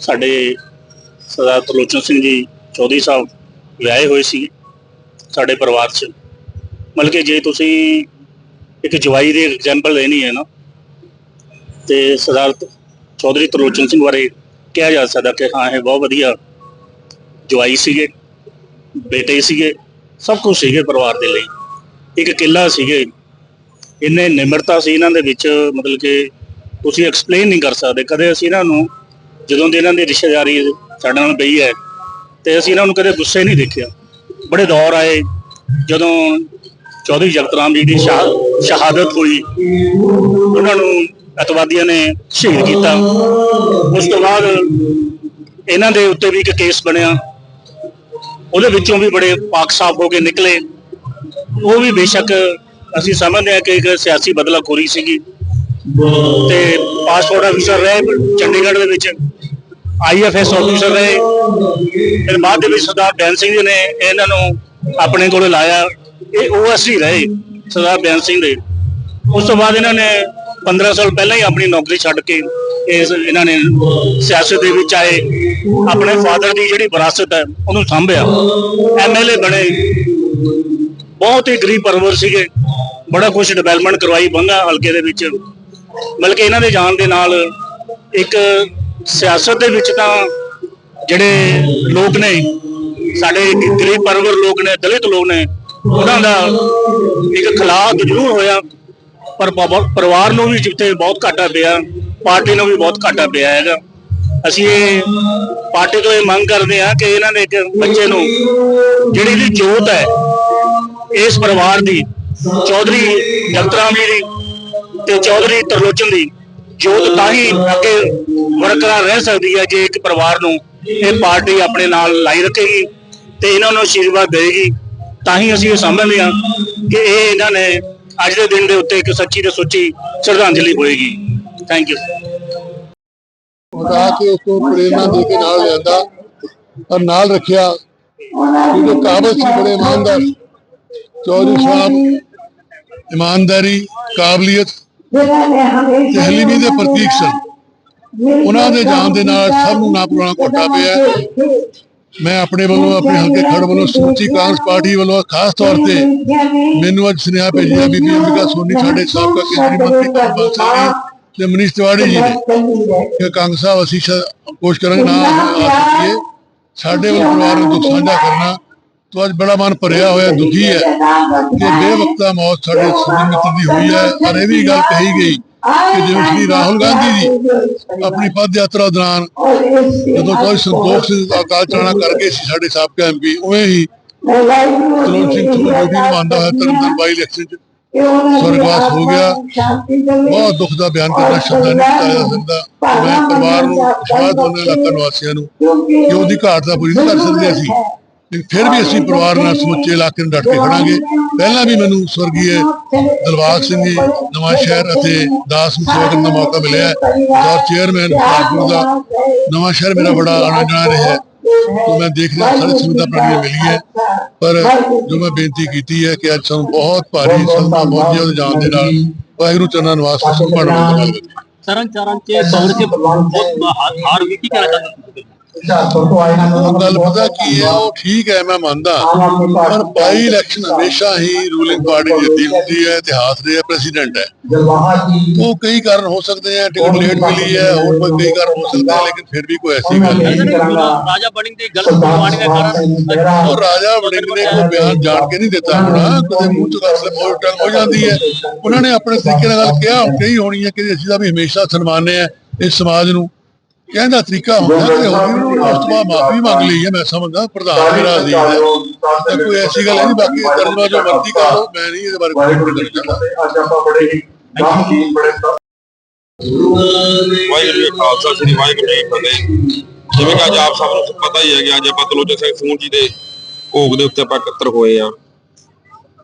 ਸਾਡੇ ਸਰਦਾਰ ਤਰਲੋਚਨ ਸਿੰਘ ਜੀ ਚੌਧਰੀ ਸਾਹਿਬ ਵਿਆਹੇ ਹੋਏ ਸੀ ਸਾਡੇ ਪਰਿਵਾਰ 'ਚ। ਮਤਲਬ ਕਿ ਜੇ ਤੁਸੀਂ ਇੱਕ ਜਵਾਈ ਦੀ ਐਗਜ਼ਾਮਪਲ ਲੈਣੀ ਹੈ ਨਾ, ਤੇ ਸਰਦਾਰ ਚੌਧਰੀ ਤਰਲੋਚਨ ਸਿੰਘ ਬਾਰੇ ਕਿਹਾ ਜਾ ਸਕਦਾ ਕਿ ਹਾਂ, ਇਹ ਬਹੁਤ ਵਧੀਆ ਜਵਾਈ ਸੀਗੇ, ਬੇਟੇ ਸੀਗੇ, ਸਭ ਕੁਝ ਸੀਗੇ ਪਰਿਵਾਰ ਦੇ ਲਈ। ਇੱਕ ਕਿੱਲਾ ਸੀਗੇ। ਇੰਨੇ ਨਿਮਰਤਾ ਸੀ ਇਹਨਾਂ ਦੇ ਵਿੱਚ, ਮਤਲਬ ਕਿ ਤੁਸੀਂ ਐਕਸਪਲੇਨ ਨਹੀਂ ਕਰ ਸਕਦੇ। ਕਦੇ ਅਸੀਂ ਇਹਨਾਂ ਨੂੰ, ਜਦੋਂ ਦੀ ਇਹਨਾਂ ਦੀ ਰਿਸ਼ਤੇਦਾਰੀ ਸਾਡੇ ਨਾਲ ਪਈ ਹੈ, ਤੇ ਅਸੀਂ ਇਹਨਾਂ ਨੂੰ ਕਦੇ ਗੁੱਸੇ ਨਹੀਂ ਦੇਖਿਆ। ਬੜੇ ਦੌਰ ਆਏ, ਜਦੋਂ ਚੌਧਰੀ ਜਗਤਰਾਮ ਜੀ ਦੀ ਸ਼ਹਾ- ਸ਼ਹਾਦਤ ਹੋਈ, ਉਹਨਾਂ ਨੂੰ ਅਤਵਾਦੀਆਂ ਨੇ ਸ਼ਹੀਦ ਕੀਤਾ। ਉਸ ਤੋਂ ਬਾਅਦ ਇਹਨਾਂ ਦੇ ਉੱਤੇ ਵੀ ਇੱਕ ਕੇਸ ਬਣਿਆ। ਉਹਦੇ ਵਿੱਚੋਂ ਵੀ ਬੜੇ ਪਾਕ ਸਾਫ਼ ਹੋ ਕੇ ਨਿਕਲੇ। ਉਹ ਵੀ ਬੇਸ਼ੱਕ ਅਸੀਂ ਸਮਝਦੇ ਹਾਂ ਕਿ ਇੱਕ ਸਿਆਸੀ ਬਦਲਾਖੋਰੀ ਸੀਗੀ। ਤੇ ਪਾਸਪੋਰਟ ਅਫਸਰ ਰਹੇ ਚੰਡੀਗੜ੍ਹ ਦੇ ਵਿੱਚ। ਆਈਐਫਐਸ ਆਫੀਸਰ ਰਹੇ। ਫਿਰ ਬਾਅਦ ਦੇ ਵਿੱਚ ਸਰਦਾਰ ਬੈਨ ਸਿੰਘ ਜੀ ਨੇ ਇਹਨਾਂ ਨੂੰ ਆਪਣੇ ਕੋਲ ਲਾਇਆ। ਇਹ ਓਐਸਡੀ ਰਹੇ, ਸਰਦਾਰ ਬੈਨ ਸਿੰਘ ਦੇ। ਉਸ ਤੋਂ ਬਾਅਦ ਇਹਨਾਂ ਨੇ 15 ਸਾਲ ਪਹਿਲਾਂ ਹੀ ਆਪਣੀ ਨੌਕਰੀ ਛੱਡ ਕੇ ਇਸ ਇਹਨਾਂ ਨੇ ਸਿਆਸਤ ਦੇ ਵਿੱਚ ਆਏ। ਆਪਣੇ ਫਾਦਰ ਦੀ ਜਿਹੜੀ ਵਿਰਾਸਤ ਹੈ, ਉਹਨੂੰ ਸੰਭਿਆ। ਐਮਐਲਏ ਬਣੇ। ਬਹੁਤ ਹੀ ਗਰੀਬ ਪਰਵਰ ਸੀਗੇ। ਬੜਾ ਕੁਝ ਡਿਵੈਲਪਮੈਂਟ ਕਰਵਾਈ, ਬੰਗਾ ਹਲਕੇ ਦੇ ਵਿੱਚ। ਬਲਕਿ ਇਹਨਾਂ ਦੇ ਜਾਣ ਦੇ ਨਾਲ ਇੱਕ ਸਿਆਸਤ ਦੇ ਵਿੱਚ ਤਾਂ ਜਿਹੜੇ ਲੋਕ ਨੇ, ਸਾਡੇ ਗਰੀਬ ਪਰਵਰ ਲੋਕ ਨੇ, ਦਲਿਤ ਲੋਕ ਨੇ, ਉਹਨਾਂ ਦਾ ਇੱਕ ਖਿਲਾਫ ਜ਼ਰੂਰ ਹੋਇਆ। ਪਰ ਪਰਿਵਾਰ ਨੂੰ ਵੀ ਜਿੱਥੇ ਬਹੁਤ ਘਾਟਾ ਪਿਆ, ਪਾਰਟੀ ਨੂੰ ਵੀ ਬਹੁਤ ਘਾਟਾ ਪਿਆ ਹੈਗਾ। ਅਸੀਂ ਇਹ ਪਾਰਟੀ ਤੋਂ ਇਹ ਮੰਗ ਕਰਦੇ ਹਾਂ ਕਿ ਇਹਨਾਂ ਦੇ ਇੱਕ ਬੱਚੇ ਨੂੰ, ਜਿਹੜੀ ਦੀ ਜੋਤ ਹੈ, ਇਸ ਪਰਿਵਾਰ ਦੀ, ਚੌਧਰੀ ਜਗਤਰਾਮ ਜੀ ਦੀ ਤੇ ਚੌਧਰੀ ਤਰਲੋਚਨ ਦੀ ਜੋਤ ਤਾਂ ਹੀ ਅੱਗੇ ਬਰਕਰਾਰ ਰਹਿ ਸਕਦੀ ਹੈ ਜੇ ਇੱਕ ਪਰਿਵਾਰ ਨੂੰ ਇਹ ਪਾਰਟੀ ਆਪਣੇ ਨਾਲ ਲਾਈ ਰੱਖੇਗੀ ਤੇ ਇਹਨਾਂ ਨੂੰ ਆਸ਼ੀਰਵਾਦ ਦੇਵੇਗੀ। ਤਾਂ ਹੀ ਅਸੀਂ ਇਹ ਸਮਝਦੇ ਹਾਂ ਕਿ ਇਹ ਇਹਨਾਂ ਨੇ ਅੱਜ ਦੇ ਦਿਨ ਦੇ ਉੱਤੇ ਇੱਕ ਸੱਚੀ ਤੇ ਸੁੱਚੀ ਸ਼ਰਧਾਂਜਲੀ ਹੋਏਗੀ। ਥੈਂਕ ਯੂ ਉਗਾ ਕੇ ਉਸ ਤੋਂ ਪ੍ਰੇਰਨਾ ਦੇ ਕੇ ਨਾਲ ਲਿਆਂਦਾ ਔਰ ਨਾਲ ਰੱਖਿਆ ਕਿਉਂਕਿ ਕਾਬਲ ਸੀ ਬੜੇ ਇਮਾਨਦਾਰ। ਚੌਧਰੀ ਸਾਹਿਬ, ਇਮਾਨਦਾਰੀ, ਕਾਬਲੀਅਤ ਤੇ ਦੇ ਪ੍ਰਤੀਕ ਸਨ। ਉਹਨਾਂ ਦੇ ਜਾਣ ਦੇ ਨਾਲ ਸਭ ਨੂੰ ਨਾ ਪੁਰਾਣਾ ਘੋਟਾ ਪਿਆ ਮੈਂ ਆਪਣੇ ਵੱਲੋਂ, ਆਪਣੇ ਹਲਕੇ ਖੜ ਵੱਲੋਂ ਸਮੁੱਚੀ ਕਾਂਗਰਸ ਪਾਰਟੀ ਵੱਲੋਂ ਖਾਸ ਤੌਰ ਤੇ ਮੈਨੂੰ ਅੱਜ ਸੁਨੇਹਾ ਭੇਜਿਆ ਬੀਬੀ ਅੰਬਿਕਾ ਸੋਨੀ, ਸਾਡੇ ਸਾਬਕਾ ਕੇਂਦਰੀ ਮੰਤਰੀ ਕਮਲ ਸਿੰਘ ਤੇ ਮਨੀਸ਼ ਤਿਵਾੜੀ ਜੀ ਨੇ ਕਿ ਕੰਗ ਸਾਹਿਬ ਅਸੀਂ ਕੋਸ਼ਿਸ਼ ਕਰਾਂਗੇ ਨਾ ਆ ਸਕੀਏ ਸਾਡੇ ਵੱਲ ਪਰਿਵਾਰ ਨੂੰ ਦੁੱਖ ਸਾਂਝਾ ਕਰਨਾ। ਤੋਂ ਅੱਜ ਬੜਾ ਮਨ ਭਰਿਆ ਹੋਇਆ, ਦੁਖੀ ਹੈ ਕਿ ਬੇਵਕਤਾ ਮੌਤ ਸਾਡੇ ਸੁਨੀਲ ਦੀ ਹੋਈ ਹੈ ਔਰ ਇਹ ਵੀ ਗੱਲ ਕਹੀ ਗਈ ਕਿ ਜਿਵੇਂ ਸ਼੍ਰੀ ਰਾਹੁਲ ਗਾਂਧੀ ਜੀ ਆਪਣੀ ਪਦ ਯਾਤਰਾ ਦੌਰਾਨ ਜਦੋਂ ਕੋਈ ਸੰਤੋਖ ਸਿੰਘ ਦਾ ਅਕਾਲ ਚਲਾਣਾ ਕਰ ਗਏ ਸੀ ਸਾਡੇ ਸਾਬਕਾ ਐਮਪੀ ਉਵੇਂ ਹੀ ਤਲੋਨ ਸਿੰਘ ਡਿਊਟੀ ਨਿਭਾਉਂਦਾ ਹੈ ਤਰਨਤਨ ਬਾਈ ਇਲੈਕਸ਼ਨ ਚ ਸਵਰਗਵਾਸ ਹੋ ਗਿਆ। ਬਹੁਤ ਦੁੱਖ ਦਾ ਬਿਆਨ ਕਰਨਾ ਸ਼ਬਦਾਂ ਨਹੀਂ ਜਾ ਸਕਦਾ। ਮੈਂ ਪਰਿਵਾਰ ਨੂੰ ਵਿਸ਼ਵਾਸ ਦੋਨੇ ਇਲਾਕਾ ਨਿਵਾਸੀਆਂ ਨੂੰ ਕਿ ਉਹਦੀ ਘਾਟ ਦਾ ਪੂਰੀ ਨਹੀਂ ਕਰ ਸਕਦੇ ਅਸੀਂ। ਫਿਰ ਵੀ ਅਸੀਂ ਪਰਿਵਾਰ ਨਾਲ ਸਮੁੱਚੇ ਇਲਾਕੇ ਨੂੰ ਡਟ ਕੇ ਖੜਾਂਗੇ। ਪਹਿਲਾਂ ਵੀ ਮੈਨੂੰ ਸਵਰਗੀ ਦਿਲਵਾਗ ਸਿੰਘ ਜੀ, ਨਵਾਂ ਸ਼ਹਿਰ ਅਤੇ ਦਾਸ ਮਸੋਦਨ ਦਾ ਮੌਕਾ ਮਿਲਿਆ ਔਰ ਚੇਅਰਮੈਨ ਪਾਰਟੀ ਦਾ ਨਵਾਂ ਸ਼ਹਿਰ ਮੇਰਾ ਬੜਾ ਆਣਾ ਜਾਣਾ ਰਿਹਾ ਤੋਂ ਮੈਂ ਦੇਖ ਰਿਹਾ, ਸਾਰੇ ਸੁਵਿਧਾ ਪ੍ਰਾਣੀ ਮਿਲੀ ਹੈ। ਪਰ ਜੋ ਮੈਂ ਬੇਨਤੀ ਕੀਤੀ ਹੈ ਕਿ ਅੱਜ ਸਾਨੂੰ ਬਹੁਤ ਭਾਰੀ ਸਦਮਾ ਪਹੁੰਚਿਆ ਜਾਣ ਦੇ ਨਾਲ। ਵਾਹਿਗੁਰੂ ਚੰਨਾ ਨਿਵਾਸ ਸੰਭਾਲਣ ਦੀ ਗੱਲ ਚਰਨ ਚਰਨ ਕੇ ਦੌੜ ਕੇ ਬਹੁਤ ਹਾਰ ਵੀ ਕੀ ਕਹਿਣਾ ਚਾਹੁੰਦੇ ਉਹ ਗੱਲ ਪਤਾ ਕੀ ਹੈ ਉਹ ਠੀਕ ਹੈ ਮੈਂ ਮੰਨਦਾ। ਪਰ ਬਾਈ ਇਲੈਕਸ਼ਨ ਹਮੇਸ਼ਾ ਹੀ ਰੂਲਿੰਗ ਪਾਰਟੀ ਜਿੱਤੀ ਹੁੰਦੀ ਹੈ ਇਤਿਹਾਸ ਦੇ ਪ੍ਰੈਜ਼ੀਡੈਂਟ ਹੈ। ਉਹ ਕਈ ਕਾਰਨ ਹੋ ਸਕਦੇ ਆ ਟਿਕਟ ਲੇਟ ਮਿਲੀ ਹੈ ਹੋਰ ਕੋਈ ਕਈ ਕਾਰਨ ਹੋ ਸਕਦੇ ਆ ਲੇਕਿਨ ਫਿਰ ਵੀ ਕੋਈ ਐਸੀ ਗੱਲ ਨਹੀਂ। ਰਾਜਾ ਬਣੀ ਦੀ ਗਲਤ ਪ੍ਰਮਾਣੀ ਦੇ ਕਾਰਨ ਉਹ ਰਾਜਾ ਵੜਿੰਗ ਨੇ ਕੋਈ ਬਿਆਨ ਜਾਣ ਕੇ ਨਹੀਂ ਦਿੱਤਾ ਹੋਣਾ ਕਦੇ ਮੂੰਹ ਤੋਂ ਗੱਲ ਬਹੁਤ ਟੰਗ ਹੋ ਜਾਂਦੀ ਹੈ। ਉਹਨਾਂ ਨੇ ਆਪਣੇ ਤਰੀਕੇ ਨਾਲ ਕਹੀ ਹੋਣੀ ਹੈ ਕਿ ਅਸੀਂ ਤਾਂ ਵੀ ਹਮੇਸ਼ਾ ਸਨਮਾਨਦੇ ਆ ਇਸ ਸਮਾਜ ਨੂੰ। ਕਹਿੰਦਾ ਤਰੀਕਾ ਹੁੰਦਾ ਕਿ ਨੂੰ ਉਸ ਤੋਂ ਬਾਅਦ ਮਾਫੀ ਮੰਗ ਲਈ ਹੈ ਮੈਂ ਸਮਝਦਾ ਪ੍ਰਧਾਨ ਮੇਰਾ ਅਜ਼ੀਜ਼ ਹੈ। ਤਾਂ ਕੋਈ ਐਸੀ ਗੱਲ ਨਹੀਂ ਬਾਕੀ ਕਰਨਾ ਜੋ ਮਰਜ਼ੀ ਕਰ ਮੈਂ ਨਹੀਂ ਇਹਦੇ ਬਾਰੇ ਕੋਈ ਕਰਨਾ ਚਾਹੁੰਦਾ ਅੱਜ ਆਪਾਂ ਬੜੇ ਹੀ ਗੰਭੀਰ ਬੜੇ ਵਾਹਿਗੁਰੂ ਜੀ ਕਾ ਖਾਲਸਾ ਸ੍ਰੀ ਵਾਹਿਗੁਰੂ ਜੀ ਕੀ ਫਤਿਹ। ਜਿਵੇਂ ਕਿ ਅੱਜ ਆਪ ਸਭ ਨੂੰ ਪਤਾ ਹੀ ਹੈ ਕਿ ਅੱਜ ਆਪਾਂ ਤਲੋਚਨ ਸਿੰਘ ਸੂਨ ਜੀ ਦੇ ਭੋਗ ਦੇ ਉੱਤੇ ਆਪਾਂ ਇਕੱਤਰ ਹੋਏ ਆ।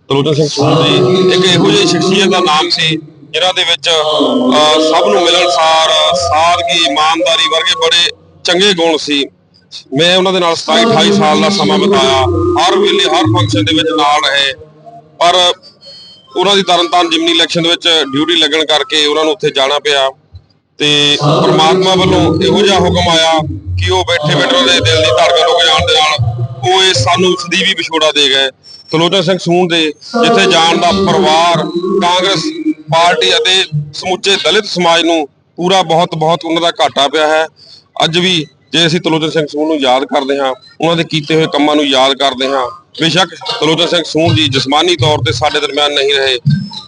ਤਲੋਚਨ ਸਿੰਘ ਸੂਨ ਜੀ ਇੱਕ ਇਹੋ ਜਿਹੀ ਸ਼ਖਸੀਅਤ ਦਾ ਨਾਮ ਸੀ ਜਿਨ੍ਹਾਂ ਦੇ ਵਿੱਚ ਸਭ ਨੂੰ ਮਿਲਣਸਾਰ, ਸਾਦਗੀ, ਇਮਾਨਦਾਰੀ ਵਰਗੇ ਬੜੇ ਚੰਗੇ ਗੁਣ ਸੀ। ਮੈਂ ਉਹਨਾਂ ਦੇ ਨਾਲ 27 28 ਸਾਲ ਦਾ ਸਮਾਂ ਬਿਤਾਇਆ। ਹਰ ਵੇਲੇ, ਹਰ ਫੰਕਸ਼ਨ ਦੇ ਵਿੱਚ ਨਾਲ ਰਹੇ। ਪਰ ਉਹਨਾਂ ਦੀ ਤਰਨਤਾਰਨ ਜਿਮਨੀ ਇਲੈਕਸ਼ਨ ਦੇ ਵਿੱਚ ਡਿਊਟੀ ਲੱਗਣ ਕਰਕੇ ਉਹਨਾਂ ਨੂੰ ਉੱਥੇ ਜਾਣਾ ਪਿਆ ਤੇ ਪ੍ਰਮਾਤਮਾ ਵੱਲੋਂ ਇਹੋ ਜਿਹਾ ਹੁਕਮ ਆਇਆ ਕਿ ਉਹ ਬੈਠੇ ਬੈਠੇ ਦੇ ਦਿਲ ਦੀ ਧੜਕਨ ਰੁਕ ਜਾਣ ਦੇ ਨਾਲ ਉਹ ਇਹ ਸਾਨੂੰ ਸਦੀਵੀ ਵਿਛੋੜਾ ਦੇ ਗਏ। ਤਲੋਚਨ ਸਿੰਘ ਸੂਨ ਦੇ, ਜਿੱਥੇ ਜਾਣ ਦਾ ਪਰਿਵਾਰ ਕਾਂਗਰਸ ਪਾਰਟੀ ਅਤੇ ਸਮੁੱਚੇ ਦਲਿਤ ਸਮਾਜ ਨੂੰ ਪੂਰਾ ਬਹੁਤ ਬਹੁਤ ਉਹਨਾਂ ਦਾ ਘਾਟਾ ਪਿਆ ਹੈ। ਅੱਜ ਵੀ ਜੇ ਅਸੀਂ ਤਲੋਚਨ ਸਿੰਘ ਸੂਨ ਨੂੰ ਯਾਦ ਕਰਦੇ ਹਾਂ, ਉਹਨਾਂ ਦੇ ਕੀਤੇ ਹੋਏ ਕੰਮਾਂ ਨੂੰ ਯਾਦ ਕਰਦੇ ਹਾਂ, ਬੇਸ਼ੱਕ ਤਲੋਚਨ ਸਿੰਘ ਸੂਨ ਜੀ ਜਿਸਮਾਨੀ ਤੌਰ ਤੇ ਸਾਡੇ ਦਰਮਿਆਨ ਨਹੀਂ ਰਹੇ,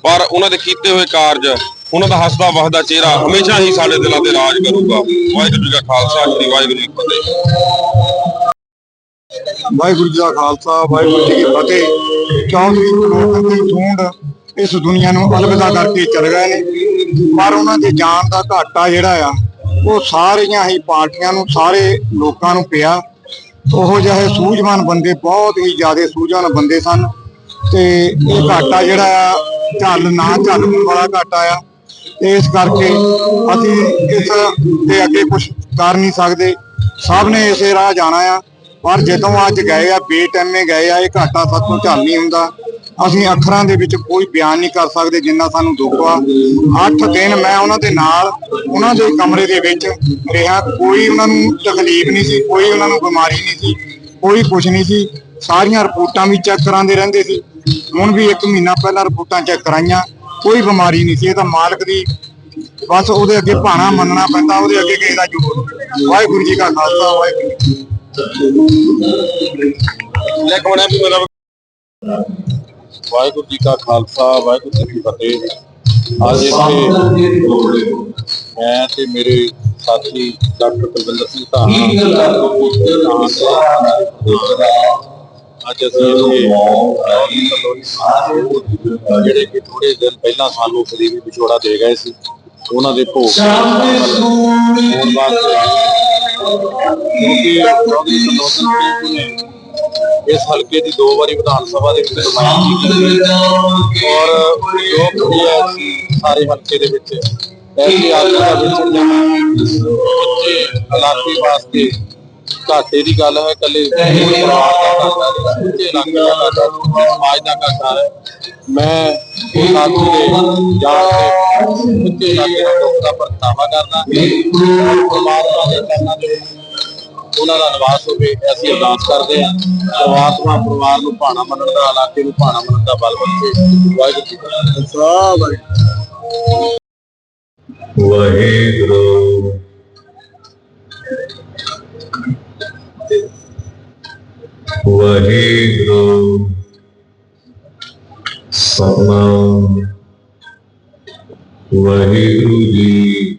ਪਰ ਉਹਨਾਂ ਦੇ ਕੀਤੇ ਹੋਏ ਕਾਰਜ, ਉਹਨਾਂ ਦਾ ਹੱਸਦਾ ਵਸਦਾ ਚਿਹਰਾ ਹਮੇਸ਼ਾ ਹੀ ਸਾਡੇ ਦਿਲਾਂ ਤੇ ਰਾਜ ਕਰੂਗਾ। ਵਾਹਿਗੁਰੂ ਜੀ ਕਾ ਖਾਲਸਾ, ਸ੍ਰੀ ਵਾਹਿਗੁਰੂ ਜੀ ਕੀ ਫਤਿਹ। ਵਾਹਿਗੁਰੂ ਜੀ ਦਾ ਖਾਲਸਾ, ਵਾਹਿਗੁਰੂ ਜੀ ਕੀ ਫਤਿਹ। ਚੌਧਰੀ ਪ੍ਰਮੋਦ ਸਿੰਘ ਢੂੰਡ ਇਸ ਦੁਨੀਆ ਨੂੰ ਅਲਵਿਦਾ ਕਰਕੇ ਚਲ ਗਏ ਨੇ। ਪਰ ਉਹਨਾਂ ਦੀ ਜਾਨ ਦਾ ਘਾਟਾ ਜਿਹੜਾ ਆ, ਉਹ ਸਾਰੀਆਂ ਹੀ ਪਾਰਟੀਆਂ ਨੂੰ, ਸਾਰੇ ਲੋਕਾਂ ਨੂੰ ਪਿਆ। ਉਹੋ ਜਿਹੇ ਸੂਝਵਾਨ ਬੰਦੇ, ਬਹੁਤ ਹੀ ਜ਼ਿਆਦਾ ਸੂਝਵਾਨ ਬੰਦੇ ਸਨ। ਤੇ ਇਹ ਘਾਟਾ ਜਿਹੜਾ ਆ, ਝੱਲ ਨਾ ਝੱਲਣ ਵਾਲਾ ਘਾਟਾ ਆ। ਤੇ ਇਸ ਕਰਕੇ ਅਸੀਂ ਇਸ ਤੇ ਅੱਗੇ ਕੁਝ ਕਰ ਨਹੀਂ ਸਕਦੇ। ਸਭ ਨੇ ਇਸੇ ਰਾਹ ਜਾਣਾ ਆ। ਪਰ ਜਦੋਂ ਅੱਜ ਗਏ ਆ, ਬੇਟੈਮੇ ਗਏ ਆ, ਇਹ ਘਾਟਾ ਸਾਤੋਂ ਝੱਲ ਨਹੀਂ ਹੁੰਦਾ। ਅਸੀਂ ਅੱਖਰਾਂ ਦੇ ਵਿੱਚ ਕੋਈ ਬਿਆਨ ਨਹੀਂ ਕਰ ਸਕਦੇ ਜਿੰਨਾ ਸਾਨੂੰ ਦੁੱਖ ਆ। 8 ਦਿਨ ਮੈਂ ਉਹਨਾਂ ਦੇ ਨਾਲ, ਉਹਨਾਂ ਦੇ ਕਮਰੇ ਦੇ ਵਿੱਚ ਰਿਹਾ। ਕੋਈ ਉਹਨਾਂ ਨੂੰ ਤਕਲੀਫ ਨਹੀਂ ਸੀ, ਕੋਈ ਉਹਨਾਂ ਨੂੰ ਬਿਮਾਰੀ ਨਹੀਂ ਸੀ, ਕੋਈ ਕੁਝ ਨਹੀਂ ਸੀ। ਸਾਰੀਆਂ ਰਿਪੋਰਟਾਂ ਵੀ ਚੈੱਕ ਕਰਾਉਂਦੇ ਰਹਿੰਦੇ ਸੀ। ਹੁਣ ਵੀ 1 ਮਹੀਨਾ ਪਹਿਲਾਂ ਰਿਪੋਰਟਾਂ ਚੈੱਕ ਕਰਾਈਆਂ, ਕੋਈ ਬਿਮਾਰੀ ਨਹੀਂ ਸੀ। ਇਹ ਤਾਂ ਮਾਲਕ ਦੀ ਬਸ ਉਹਦੇ ਅੱਗੇ ਭਾਣਾ ਮੰਨਣਾ ਪੈਂਦਾ, ਉਹਦੇ ਅੱਗੇ ਕਿਸੇ ਦਾ ਜੋਰ ਵਾਹਿਗੁਰੂ ਜੀ ਕਾ ਖਾਲਸਾ, ਵਾਹਿਗੁਰੂ ਜੀ ਲੈ ਕੋਣਾ ਵੀ ਮੇਰਾ ਵਾਹਿਗੁਰੂ ਜੀ ਕਾ ਖਾਲਸਾ ਵਾਹਿਗੁਰੂ ਜੀ ਕੀ ਫਤਿਹ। ਅੱਜ ਇੱਥੇ ਮੈਂ ਤੇ ਮੇਰੇ ਸਾਥੀ ਡਾਕਟਰ ਕੁਲਵਿੰਦਰ ਸਿੰਘ ਧਾਨਾ ਅੱਜ ਅਸੀਂ ਇੱਥੇ ਜਿਹੜੇ ਕਿ ਥੋੜੇ ਦਿਨ ਪਹਿਲਾਂ ਸਾਨੂੰ ਕਰੀਬੀ ਵਿਛੋੜਾ ਦੇ ਗਏ ਸੀ ਉਹਨਾਂ ਦੇ ਭੋਗ ਕਿਉਂਕਿ ਚੌਧਰੀ ਸੰਤੋਖ ਸਿੰਘ ਨੇ। ਇਸ ਹਲਕੇ ਦੀ ਦੋ ਵਾਰੀ ਵਿਧਾਨ ਸਭਾ ਦੇ ਵਿੱਚ ਨੁਮਾਇੰਦਗੀ ਕੀਤੀ ਔਰ ਜੋ ਕੁਝ ਹੈ ਅਸੀਂ ਸਾਰੇ ਹਲਕੇ ਦੇ ਵਿੱਚ। ਐਸੀ ਆਦਮੀ ਦਾ ਵਿੱਚ ਜਾਣਾ ਉੱਚੇ ਇਲਾਕੇ ਵਾਸਤੇ ਘਾਟੇ ਦੀ ਗੱਲ ਹੈ ਕੱਲੇ ਪਰਿਵਾਰ ਦਾ ਘਾਟਾ ਨਹੀਂ ਉੱਚੇ ਇਲਾਕੇ ਦਾ ਘਾਟਾ ਉੱਚੇ ਸਮਾਜ ਦਾ ਘਾਟਾ ਹੈ। ਮੈਂ ਇਸ ਆਦਮੀ ਦੇ ਜਾਣ ਤੇ ਉੱਚੇ ਇਲਾਕੇ ਦਾ ਦੁੱਖ ਦਾ ਪ੍ਰਗਟਾਵਾ ਕਰਦਾ ਪਰਮਾਤਮਾ ਦੇ ਚਰਨਾਂ ਦੇ ਵਿੱਚ ਉਹਨਾਂ ਦਾ ਨਿਵਾਸ ਹੋਵੇ, ਅਸੀਂ ਅਰਦਾਸ ਕਰਦੇ ਹਾਂ ਪਰਮਾਤਮਾ ਪਰਿਵਾਰ ਨੂੰ ਭਾਣਾ ਮੰਨਣ ਦਾ, ਇਲਾਕੇ ਨੂੰ ਭਾਣਾ ਮੰਨਣ ਦਾ ਬਲ ਬਖਸ਼ੇ। ਵਾਹਿਗੁਰੂ ਜੀ ਕਾ Khalsa, Waheguru. Waheguru Satnam Waheguru ji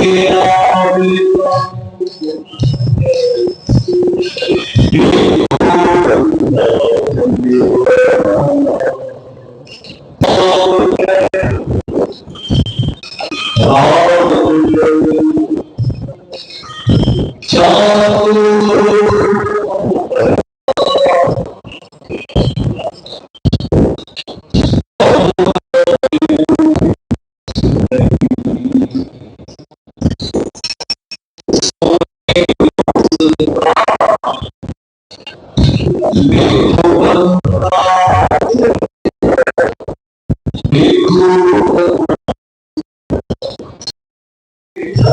Yeah.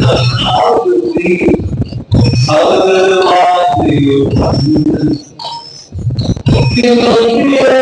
Thank you.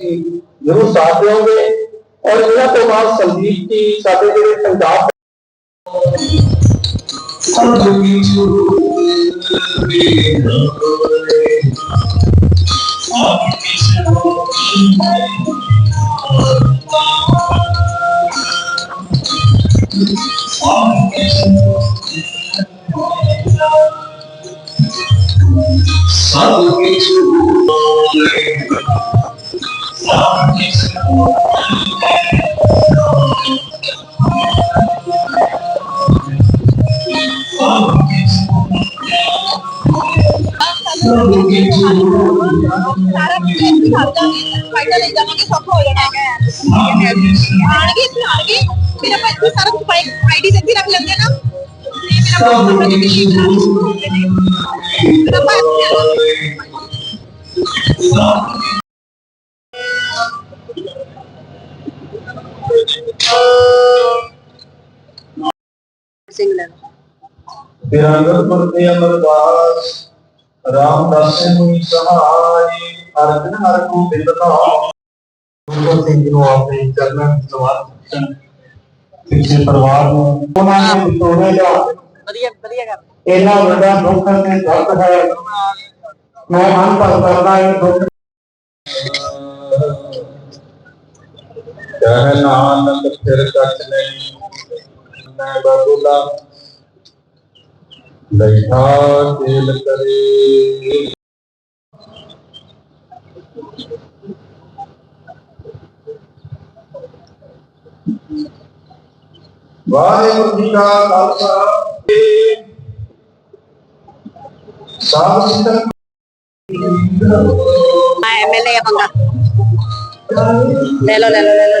ਜ਼ਰੂਰ ਸਾਥ ਦਿਓਗੇ ਔਰ ਇਹਨਾਂ ਤੋਂ ਬਾਅਦ ਸੰਦੀਪ ਜੀ ਸਾਡੇ ਜਿਹੜੇ ਪੰਜਾਬ ਸਾਰਾ ਕੁਝ ਖਾਤਾ ਫਾਇਦਾ ਲੈ ਜਾਵਾਂਗੇ ਸਭ ਹੋ ਜਾਣਾ ਹੈ ਆਣਗੇ ਫਿਰ ਆਣਗੇ ਫਿਰ ਆਪਾਂ ਇੱਥੇ ਸਾਰਾ ਕੁਝ ਬਾਈਕ ਆਈਡੀ ਸਿੰਘ ਲੈ ਬਿਰੰਗਪੁਰ ਤੇ ਅਮਰਦਾਸ ਰਾਮਦਾਸ ਨੂੰ ਸਹਾਈ ਅਰਜਨ ਹਰ ਕੋ ਬਿੰਦਨਾ। ਗੁਰੂ ਸਿੰਘ ਨੂੰ ਆਪਣੇ ਚਰਨਾਂ ਵਿੱਚ ਸਮਰਪਿਤ ਕਿਸੇ ਪਰਿਵਾਰ ਨੂੰ ਉਹਨਾਂ ਨੇ ਵਿਟੋੜੇ ਦਾ ਵਧੀਆ ਵਧੀਆ ਕਰ ਇਹਨਾਂ ਵੱਡਾ ਦੁੱਖ ਤੇ ਦਰਦ ਹੈ। ਮੈਂ ਅਨਪੜ ਕਰਦਾ ਇਹ ਦੁੱਖ। ਕਹਿ ਨਾਨਕ ਫਿਰ ਕੱਟ ਨਹੀਂ ਮੈਂ ਬਬੂਲਾ ਲੈਠਾ ਤੇਲ ਕਰੇ ਵਾਹਿਗੁਰੂ ਜੀ ਕਾ ਖਾਲਸਾ ਸਾਧ ਸੰਗਤ ਐਮਐਲਏ ਆ ਬੰਗਾ ਲੈ ਲਓ ਲੈ ਲਓ ਲੈ ਲਓ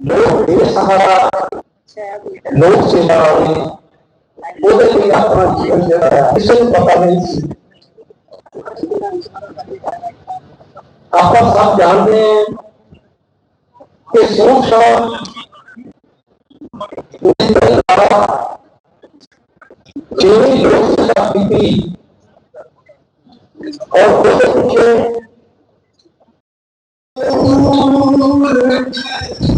ਲੋਹੇ ਸਹਾਰਾ ਲੋਕ ਸੇਵਾ ਵਾਲੇ ਉਹਦੇ ਲਈ ਆਪਣਾ ਜੀਵਨ ਜਿਹੜਾ ਹੈ ਕਿਸੇ ਨੂੰ ਪਤਾ ਨਹੀਂ ਸੀ ਆਪਾਂ ਸਭ ਜਾਣਦੇ ਹਾਂ ਕਿ ਸੋਖਾ ਜਿਵੇਂ ਲੋਕ ਸੇਵਾ ਕੀਤੀ ਔਰ ਕੁਝ ਪੁੱਛੇ